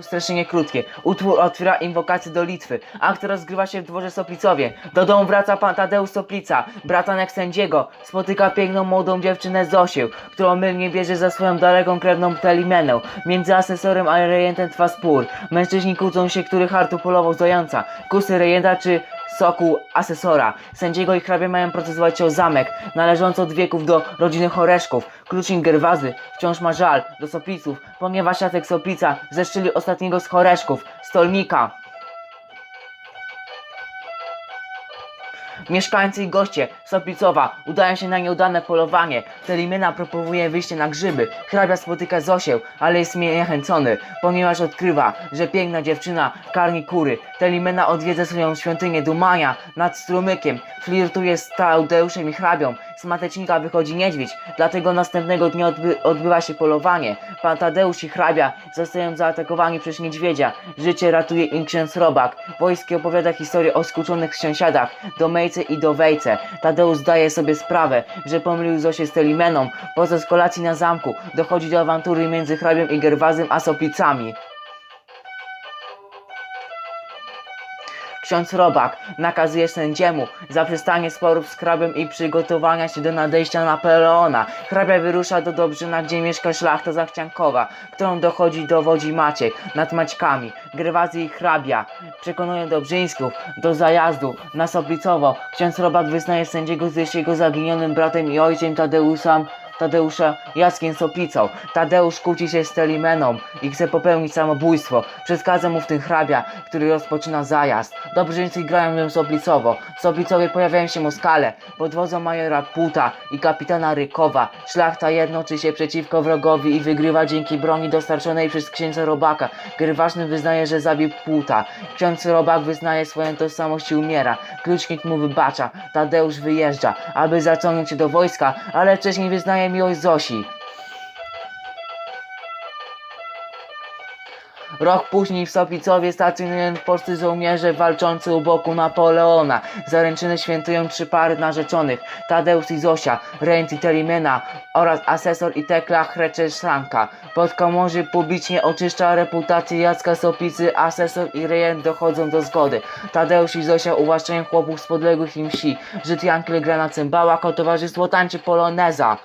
Strasznie krótkie. Utwór otwiera inwokację do Litwy. Akcja rozgrywa się w dworze Soplicowie. Do domu wraca pan Tadeusz Soplica, bratanek sędziego. Spotyka piękną młodą dziewczynę Zosię, którą mylnie bierze za swoją daleką krewną Telimenę. Między asesorem a rejentem trwa spór. Mężczyźni kłócą się, który hartu polował zająca. Kusy rejenta czy soku asesora. Sędziego i hrabia mają procesować o zamek, należący od wieków do rodziny Horeszków. Klucznik Gerwazy wciąż ma żal do Sopliców, ponieważ Jacek Soplica zeszczyli ostatniego z Horeszków, Stolnika. Mieszkańcy i goście Soplicowa udają się na nieudane polowanie. Telimena proponuje wyjście na grzyby. Hrabia spotyka Zosię, ale jest niechęcony, ponieważ odkrywa, że piękna dziewczyna karmi kury. Telimena odwiedza swoją świątynię Dumania nad strumykiem. Flirtuje z Taudeuszem i hrabią. Z matecznika wychodzi niedźwiedź, dlatego następnego dnia odby odbywa się polowanie. Pan Tadeusz i hrabia zostają zaatakowani przez niedźwiedzia. Życie ratuje im ksiądz Robak. Wojski opowiada historię o skróconych sąsiadach, Domejce i Dowejce. Tadeusz zdaje sobie sprawę, że pomylił Zosię z Telimeną. Podczas kolacji na zamku dochodzi do awantury między hrabią i Gerwazem a Soplicami. Ksiądz Robak nakazuje sędziemu zaprzestanie sporów z hrabiem i przygotowania się do nadejścia Napoleona. Hrabia wyrusza do Dobrzyna, gdzie mieszka szlachta zachciankowa, którą dochodzi dowodzi Maciek nad Maćkami. Grywazy i hrabia przekonują Dobrzyńsków do zajazdu na Soplicowo. Ksiądz Robak wyznaje sędziego z jego zaginionym bratem i ojcem Tadeusem Tadeusza Jackiem Soplicą. Tadeusz kłóci się z Telimeną i chce popełnić samobójstwo. Przeszkadza mu w tym hrabia, który rozpoczyna zajazd. Dobrzyńcy grają ją Soplicowo. Soplicowie pojawiają się Moskale pod wodzą majora Puta i kapitana Rykowa. Szlachta jednoczy się przeciwko wrogowi i wygrywa dzięki broni dostarczonej przez księdza Robaka. Gryważny wyznaje, że zabił Puta. Ksiądz Robak wyznaje swoją tożsamość i umiera. Klucznik mu wybacza. Tadeusz wyjeżdża, aby zaciągnąć się do wojska, ale wcześniej wyznaje miłość Zosi. Rok później w Soplicowie stacjonują polscy żołnierze walczący u boku Napoleona. Zaręczyny świętują trzy pary narzeczonych. Tadeusz i Zosia, Rent i Telimena oraz asesor i Tekla Hreczesanka. Podkomorzy publicznie oczyszcza reputację Jacka Soplicy, asesor i rejent dochodzą do zgody. Tadeusz i Zosia uwłaszczają chłopów z podległych im wsi. Żyd Jankel gra na cymbałach, a towarzystwo tańczy poloneza.